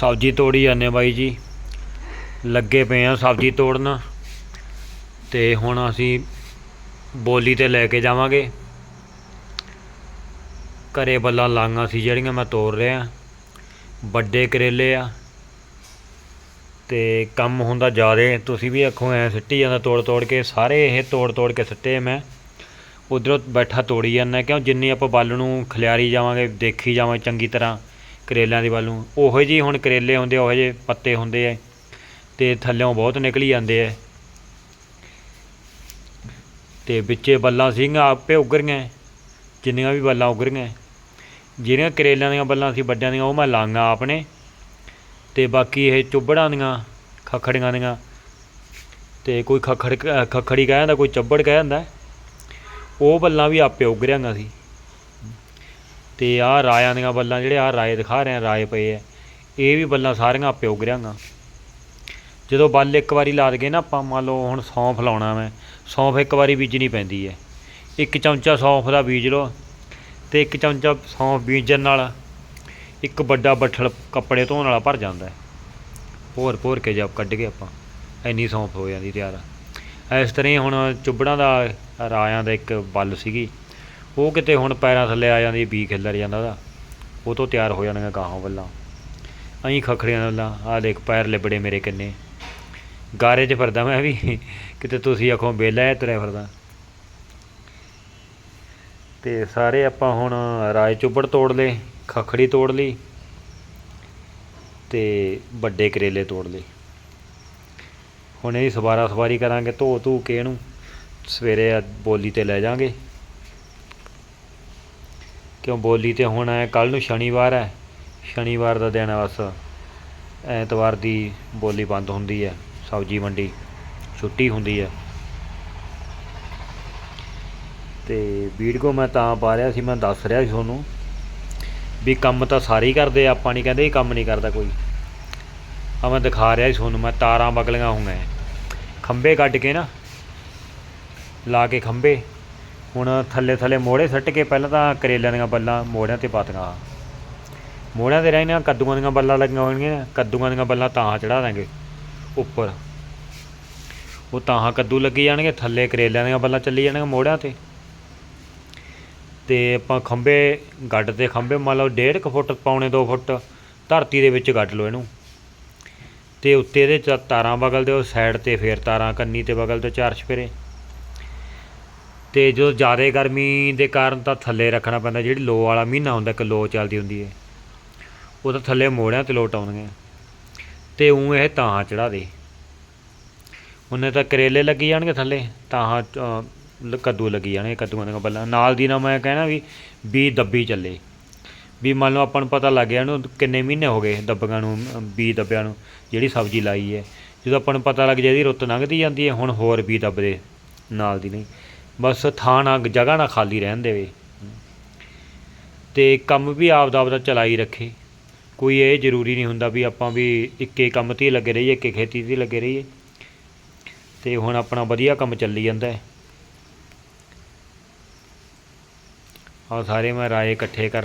ਸਬਜ਼ੀ ਤੋੜੀ ਜਾਂਦੇ ਬਾਈ ਜੀ। ਲੱਗੇ ਪਏ ਆ ਸਬਜ਼ੀ ਤੋੜਨ। ਤੇ ਹੁਣ ਅਸੀਂ ਬੋਲੀ ਤੇ ਲੈ ਕੇ ਜਾਵਾਂਗੇ। ਘਰੇ ਬੱਲਾਂ ਲਾਂਗਾ ਸੀ ਜਿਹੜੀਆਂ ਮੈਂ ਤੋੜ ਰਿਹਾ। ਵੱਡੇ ਕਰੇਲੇ ਆ। ਤੇ ਕੰਮ ਹੁੰਦਾ ਜ਼ਿਆਦਾ। ਤੁਸੀਂ ਵੀ ਅੱਖੋਂ ਐ ਸਿੱਟੀ ਜਾਂਦਾ ਤੋੜ ਤੋੜ ਕੇ। ਸਾਰੇ ਇਹ ਤੋੜ ਤੋੜ ਕੇ ਸਿੱਟੇ ਮੈਂ। ਉਧਰੋਂ ਬੈਠਾ ਤੋੜੀ ਜਾਂਦਾ। ਕਿਉਂ? ਜਿੰਨੀ ਆਪਾਂ ਬੱਲ ਨੂੰ ਖਿਲਾਰੀ ਜਾਵਾਂਗੇ, ਦੇਖੀ ਜਾਵਾਂ ਚੰਗੀ ਤਰ੍ਹਾਂ। ਕਰੇਲਿਆਂ ਦੀ ਬੱਲ ਨੂੰ। ਉਹੋ ਜਿਹੇ ਹੁਣ ਕਰੇਲੇ ਹੁੰਦੇ, ਉਹੋ ਜਿਹੇ ਪੱਤੇ ਹੁੰਦੇ ਐ ਤੇ ਥੱਲਿਓਂ ਬਹੁਤ ਨਿਕਲੀ ਜਾਂਦੇ ਐ। ਤੇ ਵਿੱਚੇ ਬੱਲਾਂ ਸੀਗੀਆਂ ਆਪੇ ਉੱਗਰੀਆਂ, ਜਿੰਨੀਆਂ ਵੀ ਬੱਲਾਂ ਉੱਗਰੀਆਂ। ਜਿਹੜੀਆਂ ਕਰੇਲਿਆਂ ਦੀਆਂ ਬੱਲਾਂ ਸੀ, ਵੱਡਿਆਂ ਦੀਆਂ, ਉਹ ਮੈਂ ਲਾਂਗਾ ਆਪਣੇ। ਤੇ ਬਾਕੀ ਇਹ ਚੁੱਬੜਾਂ ਦੀਆਂ, ਖੱਖੜੀਆਂ ਦੀਆਂ। ਤੇ ਕੋਈ ਖੱਖੜ ਖੱਖੜੀ ਕਹਿ ਜਾਂਦਾ ਕੋਈ ਚੱਬੜ ਕਹਿ ਜਾਂਦਾ ਉਹ ਬੱਲਾਂ ਵੀ ਆਪੇ ਉੱਗ ਸੀ। ਤੇ ਆਹ ਰਾਇਆਂ ਦੀਆਂ ਬੱਲਾਂ ਜਿਹੜੇ ਆਹ ਰਾਏ ਦਿਖਾ ਰਹੇ ਆ, ਰਾਏ ਪਏ ਆ, ਇਹ ਵੀ ਬੱਲਾਂ ਸਾਰੀਆਂ ਆਪੇ ਉੱਗ ਰਹੀਆਂ ਜਦੋਂ ਬੱਲ ਇੱਕ ਵਾਰੀ ਲਾ ਦਗੇ ਨਾ ਆਪਾਂ, ਮੰਨ ਲਓ ਹੁਣ ਸੌਂਫ ਲਾਉਣਾ ਮੈਂ, ਸੌਂਫ ਇੱਕ ਵਾਰੀ ਬੀਜਣੀ ਪੈਂਦੀ ਹੈ ਇੱਕ ਚਮਚਾ ਸੌਂਫ ਦਾ ਬੀਜ ਲਓ ਤੇ ਇੱਕ ਚਮਚਾ ਸੌਂਫ ਬੀਜਣ ਨਾਲ ਇੱਕ ਵੱਡਾ ਬੱਠਲ ਕੱਪੜੇ ਧੋਣ ਵਾਲਾ ਭਰ ਜਾਂਦਾ। ਹੈ ਭੋਰ ਭੋਰ ਕੇ ਜਦ ਕੱਢ ਕੇ ਆਪਾਂ, ਇੰਨੀ ਸੌਂਫ ਹੋ ਜਾਂਦੀ ਤਿਆਰ ਇਸ ਤਰ੍ਹਾਂ ਹੀ ਹੁਣ ਚੁੱਬੜਾਂ ਦਾ ਰਾਇਆਂ ਦਾ ਇੱਕ ਬੱਲ ਸੀਗੀ। ਉਹ ਕਿਤੇ ਹੁਣ ਪੈਰਾਂ ਥੱਲੇ ਆ ਜਾਂਦੀ, ਬੀ ਖਿੱਲਰ ਜਾਂਦਾ ਉਹਦਾ। ਉਹ ਤੋਂ ਤਿਆਰ ਹੋ ਜਾਣਗੀਆਂ ਗਾਹਾਂ ਵੱਲਾਂ। ਅਹੀਂ ਖਖੜੀਆਂ ਵੱਲਾਂ। ਆਹ ਦੇਖ, ਪੈਰ ਲਿਬੜੇ ਮੇਰੇ ਕਿੰਨੇ। ਗਾਰੇ 'ਚ ਫਿਰਦਾ ਮੈਂ ਵੀ। ਕਿਤੇ ਤੁਸੀਂ ਆਖੋ ਵਿਹਲਾ ਹੈ, ਤੁਰਿਆ ਫਿਰਦਾ। ਤੇ ਸਾਰੇ ਆਪਾਂ ਹੁਣ ਰਾਏ ਚੁੱਬੜ ਤੋੜ ਲਏ, ਖਖੜੀ ਤੋੜ ਲਈ ਤੇ ਵੱਡੇ ਕਰੇਲੇ ਤੋੜ ਲਏ। ਹੁਣ ਇਹਦੀ ਸਵਾਰਾ ਸਵਾਰੀ ਕਰਾਂਗੇ ਧੋ ਧੂ ਕੇ ਇਹਨੂੰ। ਸਵੇਰੇ ਬੋਲੀ ਤੇ ਲੈ ਜਾਾਂਗੇ। ਕਿਉਂ ਬੋਲੀ ਤੇ ਹੁਣ ਹੈ ਕੱਲ ਨੂੰ ਸ਼ਨੀਵਾਰ ਹੈ ਸ਼ਨੀਵਾਰ ਦਾ ਦਿਨ ਹੈ ਬਸ। ਐਤਵਾਰ ਦੀ ਬੋਲੀ ਬੰਦ ਹੁੰਦੀ ਹੈ ਸਬਜ਼ੀ ਮੰਡੀ। ਛੁੱਟੀ ਹੁੰਦੀ ਹੈ ਤੇ ਵੀਡੀਓ ਮੈਂ ਤਾਂ ਪਾ ਰਿਹਾ ਸੀ, ਮੈਂ ਦੱਸ ਰਿਹਾ ਸੀ ਤੁਹਾਨੂੰ ਵੀ ਕੰਮ ਤਾਂ ਸਾਰੇ ਹੀ ਕਰਦੇ ਆਪਾਂ ਨਹੀਂ ਕਹਿੰਦੇ ਇਹ ਕੰਮ ਨਹੀਂ ਕਰਦਾ ਕੋਈ। ਆ ਮੈਂ ਦਿਖਾ ਰਿਹਾ ਸੀ ਤੁਹਾਨੂੰ, ਮੈਂ ਤਾਰਾਂ ਬਗਲੀਆਂ ਹੋਈਆਂ ਖੰਭੇ ਕੱਢ ਕੇ ਨਾ, ਲਾ ਕੇ ਖੰਭੇ। ਹੁਣ ਥੱਲੇ ਥੱਲੇ ਮੋੜੇ ਸੱਟ ਕੇ ਪਹਿਲਾਂ ਤਾਂ ਕਰੇਲਿਆਂ ਦੀਆਂ ਬੱਲਾਂ ਮੋੜਿਆਂ ਤੇ ਪਾਤੀਆਂ। ਮੋੜਿਆਂ ਤੇ ਰਹਿਣੀਆਂ ਕੱਦੂਆਂ ਦੀਆਂ ਬੱਲਾਂ ਲੱਗੀਆਂ ਹੋਣਗੀਆਂ, ਕੱਦੂਆਂ ਦੀਆਂ ਬੱਲਾਂ ਤਾਂ ਚੜਾ ਦਾਂਗੇ ਉੱਪਰ। ਉਹ ਤਾਂ ਕੱਦੂ ਲੱਗੀ ਜਾਣਗੇ, ਥੱਲੇ ਕਰੇਲਿਆਂ ਦੀਆਂ ਬੱਲਾਂ ਚੱਲੀ ਜਾਣਗੀਆਂ ਮੋੜਿਆਂ ਤੇ। ਤੇ ਆਪਾਂ ਖੰਬੇ ਗੱਡ ਦੇ ਖੰਬੇ ਮੰਨ ਲਓ ਡੇਢ ਕੁ ਫੁੱਟ ਪੌਣੇ 2 ਫੁੱਟ ਧਰਤੀ ਦੇ ਵਿੱਚ ਗੱਡ ਲਓ ਇਹਨੂੰ। ਤੇ ਉੱਤੇ ਇਹਦੇ ਚ ਤਾਰਾਂ ਬਗਲ ਦੇ ਉਹ ਸਾਈਡ ਤੇ ਫੇਰ ਤਾਰਾਂ, ਕੰਨੀ ਤੇ ਬਗਲ ਤੇ ਚਾਰ ਛਪੇਰੇ ਤੇ ਜਦੋਂ ਜ਼ਿਆਦਾ ਗਰਮੀ ਦੇ ਕਾਰਨ ਤਾਂ ਥੱਲੇ ਰੱਖਣਾ ਪੈਂਦਾ, ਜਿਹੜੀ ਲੋ ਵਾਲਾ ਮਹੀਨਾ ਹੁੰਦਾ, ਇੱਕ ਲੋ ਚੱਲਦੀ ਹੁੰਦੀ ਹੈ। ਉਹ ਤਾਂ ਥੱਲੇ ਮੋੜਿਆਂ ਤੇ ਲੋਟ ਆਉਣਗੇ ਤੇ ਉਂ ਇਹ ਤਾਂ ਚੜਾ ਦੇ ਉਹਨੇ ਤਾਂ ਕਰੇਲੇ ਲੱਗੀ ਜਾਣਗੇ ਥੱਲੇ ਤਾਂ ਕੱਦੂ ਲੱਗੀ ਜਾਣਗੇ, ਕੱਦੂਆਂ ਦੀਆਂ ਬੱਲਾਂ ਨਾਲ ਦੀ ਨਾਲ ਮੈਂ ਕਹਿਣਾ ਵੀ ਬੀ ਦੱਬੀ ਚੱਲੇ। ਵੀ ਮੰਨ ਲਓ ਆਪਾਂ ਨੂੰ ਪਤਾ ਲੱਗ ਗਿਆ ਇਹਨੂੰ ਕਿੰਨੇ ਮਹੀਨੇ ਹੋ ਗਏ ਦੱਬੀਆਂ ਨੂੰ ਬੀ ਦੱਬਿਆਂ ਨੂੰ, ਜਿਹੜੀ ਸਬਜ਼ੀ ਲਾਈ ਹੈ। ਜਦੋਂ ਆਪਾਂ ਨੂੰ ਪਤਾ ਲੱਗ ਜਾ ਇਹਦੀ ਰੁੱਤ ਲੰਘਦੀ ਜਾਂਦੀ ਹੈ, ਹੁਣ ਹੋਰ ਬੀ ਦੱਬਦੇ, ਨਾਲ ਦੀ ਨਹੀਂ। ਬਸ ਥਾਂ ਨਾ, ਜਗ੍ਹਾ ਨਾ ਖਾਲੀ ਰਹਿਣ ਦੇਵੇ। ਤੇ ਕੰਮ ਵੀ ਆਪਦਾ ਆਪਦਾ ਚਲਾਈ ਰੱਖੇ। ਕੋਈ ਇਹ ਜ਼ਰੂਰੀ ਨਹੀਂ ਹੁੰਦਾ ਵੀ ਆਪਾਂ ਵੀ ਇੱਕੇ ਕੰਮ ਤੇ ਹੀ ਲੱਗੇ ਰਹੀਏ, ਇੱਕੇ ਖੇਤੀ ਤੇ ਹੀ ਲੱਗੇ ਰਹੀਏ। ਤੇ ਹੁਣ ਆਪਣਾ ਵਧੀਆ ਕੰਮ ਚੱਲੀ ਜਾਂਦਾ ਹੈ। ਆ ਸਾਰੇ ਮੈਂ ਰਾਏ ਇਕੱਠੇ ਕਰ